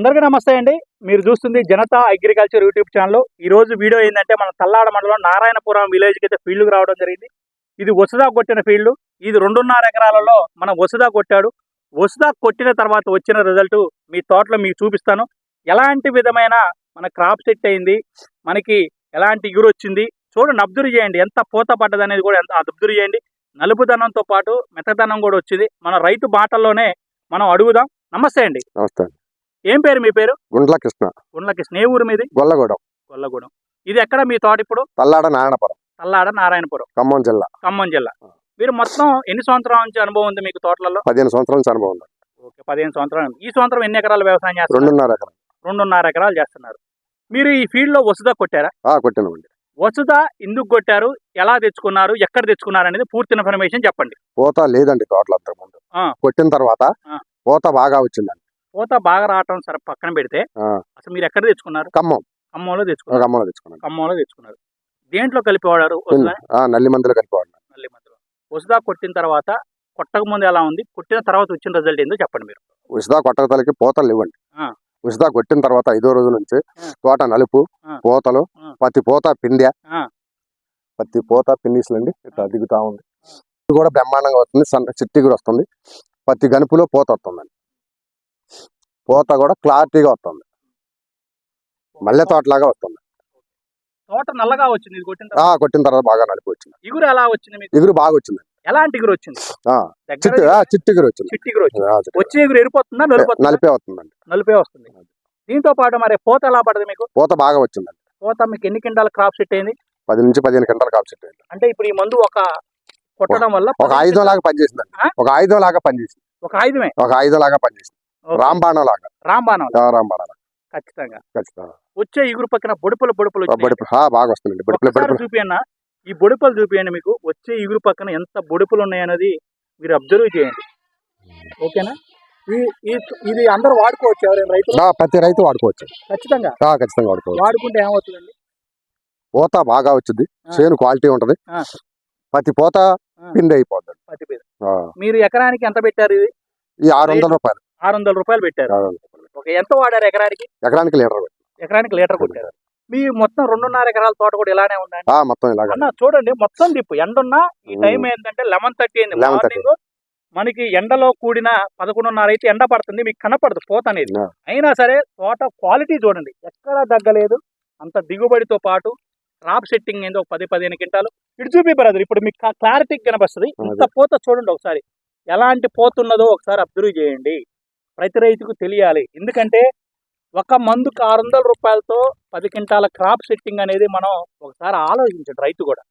అందరికీ నమస్తే అండి. మీరు చూస్తుంది జనతా అగ్రికల్చర్ యూట్యూబ్ ఛానల్. ఈ రోజు వీడియో ఏంటంటే మన తల్లాడ మండలం నారాయణపురం విలేజ్కి అయితే ఫీల్డ్కి రావడం జరిగింది. ఇది వసుదా కొట్టిన ఫీల్డ్. ఇది రెండున్నర ఎకరాలలో మనం వసుదా కొట్టాడు. వసుదా కొట్టిన తర్వాత వచ్చిన రిజల్ట్ మీ తోటలో మీకు చూపిస్తాను. ఎలాంటి విధమైన మన క్రాప్ సెట్ అయింది? మనకి ఎలాంటి ఇగురు వచ్చింది? చూడండి అబ్జర్వ్ చేయండి. ఎంత పూత పడ్డది అనేది కూడా ఎంత అబ్జర్వ్ చేయండి. నలుపుదనంతో పాటు మెత్తదనం కూడా వచ్చింది. మన రైతు బాటల్లోనే మనం అడుగుదాం. నమస్తే అండి. నమస్తే ఏం పేరు మీ పేరు? గుండ్ల కృష్ణ గుండ్లకి స్నేహ ఊరు మీది? గొల్లగూడెం. గొల్లగూడెం. ఇది ఎక్కడ మీ తోట ఇప్పుడు? తల్లాడ నారాయణపురం. తల్లాడ నారాయణపురం. ఖమ్మం జిల్లా. ఖమ్మం జిల్లా. మీరు మొత్తం ఎన్ని సంవత్సరాల నుంచి అనుభవం ఉంది మీకు తోటలలో? పదిహేను సంవత్సరాల నుంచి అనుభవం ఉంది. ఓకే పదిహేను సంవత్సరాలు ఈ సంవత్సరం ఎన్ని ఎకరాల వ్యవసాయం చేస్తారు రెండున్నర ఎకరం రెండున్నర ఎకరాలు చేస్తున్నారు. మీరు ఈ ఫీల్డ్లో వసుదా కొట్టారా? ఆ, కొట్టినామండి వసుదా ఎందుకు కొట్టారు? ఎలా తెచ్చుకున్నారు? ఎక్కడ తెచ్చుకున్నారు అనేది పూర్తి ఇన్ఫర్మేషన్ చెప్పండి. పూత లేదండి తోటలో అంతకు ముందు ఆ. కొట్టిన తర్వాత. పూత బాగా వచ్చిందండి. పూత బాగా రావటం సరే పక్కన పెడితే. అసలు మీరు ఎక్కడ తెచ్చుకున్నారు? ఖమ్మం. ఖమ్మంలో తెచ్చుకున్నారు. ఖమ్మంలో తెచ్చుకున్నాను. ఖమ్మంలో తెచ్చుకున్నారు. దేంట్లో కలిపి వాడారు వసుదా? ఆ, నల్లి మందులు కలిపేవాడిని. మళ్ళీ మధ్యలో వసుదా కొట్టిన తర్వాత కొట్టక ముందు ఎలా ఉంది? కొట్టిన తర్వాత వచ్చిన రిజల్ట్ ఏందో చెప్పండి మీరు. ఉసిదా కొట్టగతలకి పూతలు ఇవ్వండి. ఉసిదా కొట్టిన తర్వాత ఐదో రోజు నుంచి. తోట నలుపు. పూతలు. పత్తి పూత పిందె ఆ. పత్తి పూత పిండిస్లండి. ఇట్లా దిగుతా ఉంది. ఇది కూడా బ్రహ్మాండంగా వస్తుంది. సన్న చిట్టి కూడా వస్తుంది. పత్తి గనుపులో పూత వస్తుందండి. పూత కూడా క్లారిటీగా వస్తుంది. మల్లె తోటలాగా వస్తుంది. తోట నల్లగా వచ్చింది కొట్టిన తర్వాత? కొట్టిన తర్వాత బాగా నలిపి వచ్చింది. ఇగురు ఎలా వచ్చింది మీకు? ఎగురు బాగా వచ్చింది. ఎలాంటి ఇగురు వచ్చింది? చిట్టి చిట్టి ఎగురు వచ్చింది. చిట్టి ఇగురు వచ్చింది. వచ్చే ఇగురు ఎరిపోతుందా నలిపే వస్తుందండి. నలిపే వస్తుంది. దీంతో పాటు మరి పూత ఎలా పడదు మీకు? పూత బాగా వచ్చిందండి. పూత మీకు ఎన్ని కింటాల క్రాప్ సెట్ అయింది? పది నుంచి పదిహేను గంటలు కాపు చెట్టు అంటే ఇప్పుడు ఈ మందు ఒక కొట్టడం వల్ల ఒక ఆయుధం లాగా పనిచేసిందండి? ఒక ఆయుధం లాగా పనిచేసింది. ఒక ఆయుధమే? ఒక ఆయుధం లాగా పనిచేసింది. రాంబాణం లాగా రాంబాణం. రాంబాణం ఖచ్చితంగా. ఖచ్చితంగా. వచ్చే ఇగురు పక్కన బొడుపులు బొడుపులు బాగా వస్తుందండి బొడుపులు చూపియన్న ఈ బొడుపులు చూపియండి మీకు. వచ్చే ఇగురు పక్కన ఎంత బొడుపులు ఉన్నాయన్నది మీరు అబ్జర్వ్ చేయండి. ఓకేనా? ఇది అందరూ వాడుకోవచ్చు ఎవరైనా రైతులు? ఆ, ప్రతి రైతు వాడుకోవచ్చు. ఖచ్చితంగా? ఖచ్చితంగా వాడుకోవచ్చు. వాడుకుంటే ఏమవుతుందండి? పూత బాగా వచ్చింది. చేను క్వాలిటీ ఉంటది. ఆ. ప్రతి పూత. పిండి పత్తి ఆ, మీరు ఎకరానికి ఎంత పెట్టారు ఇది? ఈ ఆరు వందల రూపాయలు. ఆరు వందల రూపాయలు పెట్టారు. ఓకే ఎంత వాడారు ఎకరానికి? ఎకరానికి లీటర్. ఎకరానికి లీటర్ కొట్టారు. మీ మొత్తం రెండున్నర ఎకరాల తోట కూడా ఇలానే ఉందండి మొత్తం అన్న చూడండి మొత్తం దిప్పు ఎండ ఉన్నా ఈ. టైం ఏంటంటే లెవెన్ థర్టీ అయింది. 11:30. మార్నింగ్ మనకి ఎండలో కూడిన పదకొండున్నర అయితే ఎండ పడుతుంది మీకు కనపడదు పోత అనేది. అయినా సరే తోట క్వాలిటీ చూడండి ఎక్కడా తగ్గలేదు. అంత దిగుబడితో పాటు క్రాప్ సెట్టింగ్ ఏందో ఒక పది పదిహేను క్వింటాలు. ఇటు చూపి బ్రదర్ ఇప్పుడు మీకు క్లారిటీ కనిపిస్తుంది. ఇంత పోత చూడండి ఒకసారి. ఎలాంటి పోత ఉన్నదో ఒకసారి అబ్జర్వ్ చేయండి. ప్రతి రైతుకు తెలియాలి. ఎందుకంటే ఒక మందుకు ఆరు వందల రూపాయలతో పది క్వింటాల క్రాప్ సెట్టింగ్ అనేది మనం ఒకసారి ఆలోచించండి రైతు కూడా.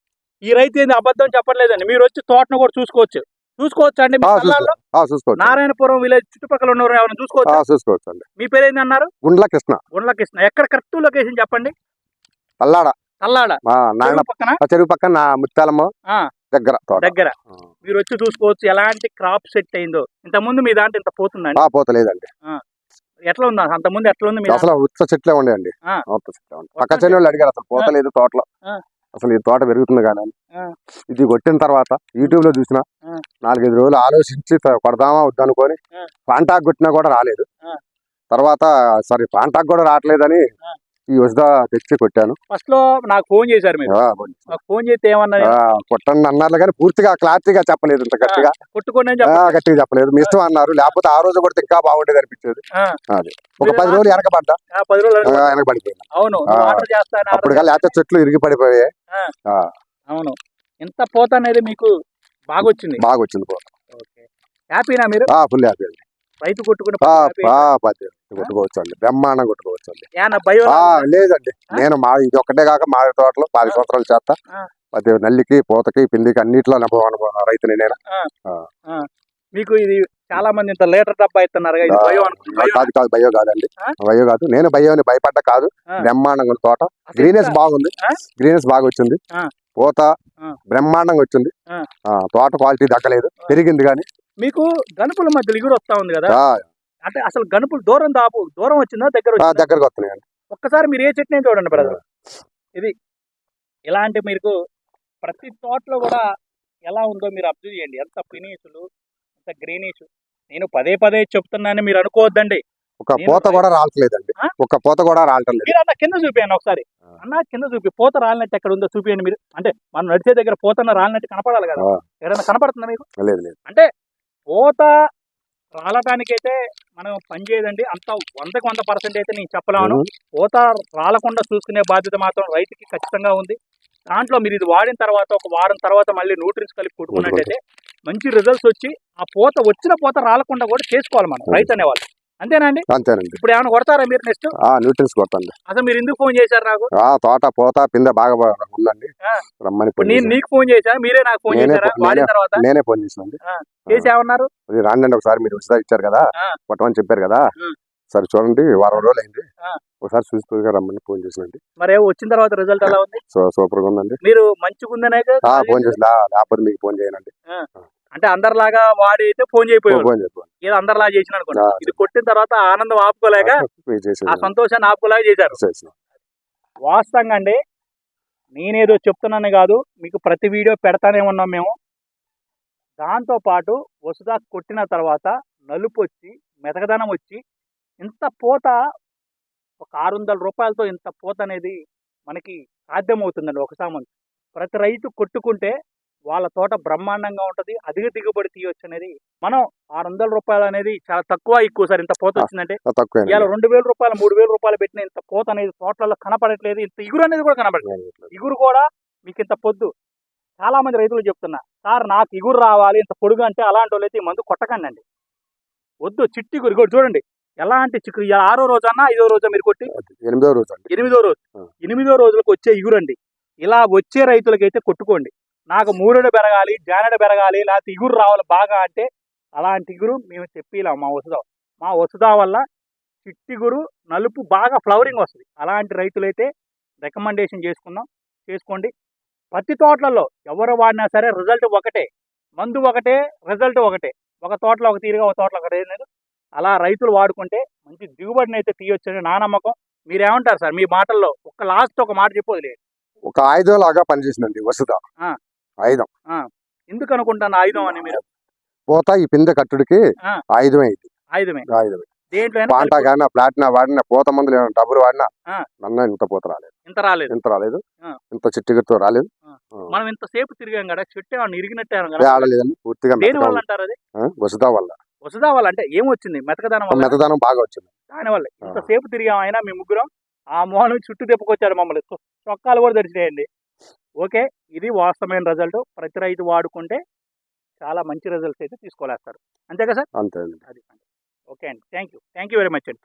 ఈ రైతు ఏంది అబద్ధం చెప్పట్లేదండి. మీరు వచ్చి తోటను కూడా చూసుకోవచ్చు. చూసుకోవచ్చు అండి నారాయణపురం విలేజ్ చుట్టుపక్కల ఉన్నవారు ఎవరైనా చూసుకోవచ్చు? చూసుకోవచ్చు అండి. మీ పేరు ఏంది అన్నారు? గుండ్ల కృష్ణ గుండ్ల కృష్ణ ఎక్కడ కరెక్ట్ లొకేషన్ చెప్పండి? తల్లాడ. చెరువు పక్కన? చెరువు పక్కన ముత్తాలమ్మ ఆ. దగ్గర దగ్గర. మీరు వచ్చి చూసుకోవచ్చు ఎలాంటి క్రాప్ సెట్ అయిందో ఇంత ముందు మీ దాంట్లో ఇంత పోతుందండి ఆ, పూత లేదండి ఎట్లా ఉందా అంత ముందు ఎట్లా ఉంది? అసలు ఉత్త చెట్లే ఉండేయండి పక్క చెల్లి వాళ్ళు అడిగారు అసలు పూత లేదు తోటలో. అసలు ఈ తోట పెరుగుతుంది కానీ. ఇది కొట్టిన తర్వాత యూట్యూబ్లో చూసిన. నాలుగైదు రోజులు ఆలోచించి కొడదామా వద్దనుకొని. పాంటాక్ కొట్టినా కూడా రాలేదు. తర్వాత సరే పాంటాక్ కూడా రావట్లేదని. ఈ వసుదా తెచ్చి కొట్టాను. ఫస్ట్లో నాకు ఫోన్ చేశారు మీరు. నాకు ఫోన్ చేస్తే ఏమన్నా కొట్టండి అన్నారు కానీ పూర్తిగా క్లారిటీగా చెప్పలేదు ఇంత గట్టిగా. కొట్టుకోండి గట్టిగా చెప్పలేదు. మీ ఇష్టం అన్నారు. లేకపోతే ఆ రోజు కూడా ఇంకా బాగుండేది అనిపించేది. అది. ఒక పది రోజులు వెనకబడ్డా? పది రోజులు వెనకబడిపోయింది అవును అప్పుడు లేకపోతే చెట్లు ఇరిగి పడిపోయాయి. అవును. ఎంత పోత అనేది మీకు బాగా వచ్చింది బాగా వచ్చింది పూత హ్యాపీనా మీరు? ఫుల్ హ్యాపీ రైతు కొట్టుకుని కొట్టుకోవచ్చు అండి బ్రహ్మాండం కొట్టుకోవచ్చు అండి లేదండి. నేను మా ఇది ఒక్కటే కాక మా తోటలో పది సంవత్సరాలు చేస్తా. ప్రతి నల్లికి పూతకి పిండికి అన్నిట్లో అనుభవం రైతుని నేను. మీకు ఇది చాలా మంది ఇంత లీటర్ డబ్బా ఇస్తున్నారు. కాదు కాదు భయో కాదండి? భయో కాదు. నేను భయోని భయపడ్డా కాదు. బ్రహ్మాండంగా తోట. గ్రీనెస్ బాగుంది? గ్రీనెస్ బాగా వచ్చింది. పూత. బ్రహ్మాండంగా వచ్చింది. తోట క్వాలిటీ దక్కలేదు పెరిగింది కానీ. మీకు గనుపుల మధ్యలో కూడా వస్తా ఉంది కదా? అంటే అసలు గనుపులు దూరం దాపు దూరం వచ్చిందా దగ్గర దగ్గరకు వస్తున్నాయండి ఒక్కసారి మీరు ఏ చెట్టు చూడండి బ్రదర్ ఇది ఇలాంటి మీకు ప్రతి తోటలో కూడా ఎలా ఉందో మీరు అబ్జర్వ్ చేయండి. ఎంత ఫినిషులు ఎంత గ్రీనిష్. నేను పదే పదే చెప్తున్నాను మీరు అనుకోవద్దండి. ఒక పూత కూడా రావట్లేదండి ఆ? ఒక పూత కూడా లేదు మీరు అన్న కింద చూపియండి ఒకసారి. అన్న కింద చూపి పూత రాలినట్టు ఎక్కడ ఉందో చూపియండి మీరు. అంటే మనం నడిచే దగ్గర పూతన్న రాలినట్టు కనపడాలి కదా. ఏదైనా కనపడుతుందా మీకు? లేదు లేదు. పూత రాలటానికైతే మనం పని చేయదండి. అంత వందకి వంద పర్సెంట్ అయితే నేను చెప్పలేను. పూత రాలకుండా చూసుకునే బాధ్యత మాత్రం రైతుకి ఖచ్చితంగా ఉంది. దాంట్లో మీరు ఇది వాడిన తర్వాత ఒక వారం తర్వాత మళ్ళీ న్యూట్రిన్స్ కలిపి కొట్టుకున్నట్టయితే మంచి రిజల్ట్స్ వచ్చి ఆ పూత వచ్చిన పూత రాలకుండా కూడా చేసుకోవాలి మనం రైతు అనేవాళ్ళు. అంతేనా అండి? అంతేనండి. ఇప్పుడు ఏమైనా కొడతారా మీరు నెక్స్ట్? ఆ న్యూట్రన్స్ కొట్టండి అసలు మీరు ఎందుకు ఫోన్ చేశారు నాకు? ఆ తోట పూత పిందె బాగా ఉందండి. రమ్మని నేను. నీకు ఫోన్ చేశాను మీరే నాకు ఫోన్ చేశారా? వాడిన తర్వాత? నేనే ఫోన్ చేసినండి చేసి ఏమన్నారు? రాండి ఒకసారి మీరు ఉచిత ఇచ్చారు కదా. కొట్టమని చెప్పారు కదా. సరే చూడండి వారం రోజులు అయింది. ఒకసారి చూసి రమ్మని ఫోన్ చేసినండి మరి వచ్చిన తర్వాత రిజల్ట్ ఎలా ఉంది? సూపర్గా ఉందండి. మీరు మంచిగుందనే ఆ, ఫోన్ చేసి లేకపోతే మీకు ఫోన్ చేయనండి. అంటే అందరిలాగా వాడి అయితే ఫోన్ చెప్పండి ఏదో అందరిలా చేసిన అనుకోండి. ఇది కొట్టిన తర్వాత ఆనందం ఆపుకోలేక ఆ సంతోషాన్ని ఆపుకోలేక చేశారు. వాస్తవంగా అండి నేనేదో చెప్తున్నాను కాదు మీకు ప్రతి వీడియో పెడతానే ఉన్నాం మేము. దాంతో పాటు వసుదా కొట్టిన తర్వాత నలుపు వచ్చి మెతకదనం వచ్చి ఇంత పూత ఒక ఆరు వందల రూపాయలతో ఇంత పూత అనేది మనకి సాధ్యమవుతుందండి ఒక సామాన్. ప్రతి రైతు కొట్టుకుంటే వాళ్ళ తోట బ్రహ్మాండంగా ఉంటుంది అధిక దిగుబడి తీయొచ్చు అనేది మనం ఆరు వందల రూపాయలు అనేది చాలా తక్కువ ఎక్కువ సార్ ఇంత పూత వచ్చిందంటే. ఇవాళ రెండు వేల రూపాయలు మూడు వేల రూపాయలు పెట్టిన ఇంత పూత అనేది తోటలలో కనపడట్లేదు ఇంత ఇగురు అనేది కూడా కనపడట్లేదు. ఇగురు కూడా మీకు ఇంత పొద్దు. చాలా మంది రైతులు చెప్తున్నా సార్ నాకు ఇగురు రావాలి ఇంత పొడుగు అంటే అలాంటి వాళ్ళు అయితే ఈ మందు కొట్టకండి అండి వద్దు చిట్టి ఇగురు ఇగో చూడండి. ఎలాంటి చిక్కు ఇవాళ ఆరో రోజు అన్నా ఐదో రోజు మీరు కొట్టి ఎనిమిదో రోజు ఎనిమిదో రోజు. ఎనిమిదో రోజులకు వచ్చే ఇగురండి. ఇలా వచ్చే రైతులకైతే కొట్టుకోండి. నాకు మూరెడు పెరగాలి జానెడు పెరగాలి లేకపోతే ఇగురు రావాలి బాగా అంటే అలాంటి ఇగురు మేము తెప్పిలాం మా వసుదా మా వసుదా వల్ల చిట్టిగురు నలుపు బాగా ఫ్లవరింగ్ వస్తుంది. అలాంటి రైతులైతే రికమెండేషన్ చేసుకున్నాం చేసుకోండి. పత్తి తోటలలో ఎవరు వాడినా సరే రిజల్ట్ ఒకటే. మందు ఒకటే రిజల్ట్ ఒకటే. ఒక తోటలో ఒక తీరుగా ఒక తోటలో ఒకటే లేదు. అలా రైతులు వాడుకుంటే మంచి దిగుబడిని అయితే తీయొచ్చని నా నమ్మకం. మీరేమంటారు సార్? మీ మాటల్లో ఒక లాస్ట్ ఒక మాట చెప్పు వదిలేదు ఒక ఆయుధం లాగా పనిచేసిందండి వసుద. ఆయుధం. ఎందుకు అనుకుంటాను ఆయుధం అని మీరు? పోత ఈ పిందె కట్టుడికి. ఆయుధమే ఇది. ఆయుధమే. ఆయుధమే. పాంటా కానీ ప్లాటినా వాడినా పూత మందులు డబ్బులు వాడినా. నన్న ఇంత పూత రాలేదు. ఇంత రాలేదు. ఇంత రాలేదు. ఇంత చిట్టుగురితో రాలేదు. ఆ. ఆ. మనం ఇంతసేపు తిరిగాం కదా చెట్టు ఇరిగినట్టే ఆడలేదండి పూర్తిగా వసుదా వల్ల. వసుదా వల్ల అంటే ఏమొచ్చింది? మెతకదనం మెతదనం బాగా వచ్చింది. దాని వల్ల. ఇంతసేపు తిరిగాం అయినా మీ ముగ్గురం ఆ మోహన్ చుట్టూ తిప్పుకొచ్చాడు మమ్మల్ని. చొక్కాలు కూడా తెరిచినాయండి ఓకే ఇది వాస్తవమైన రిజల్ట్. ప్రతి రైతు వాడుకుంటే చాలా మంచి రిజల్ట్స్ అయితే తీసుకోలేస్తారు. అంతే కదా సార్? అంతే అది ఓకే అండి. Thank you thank you very much అండి.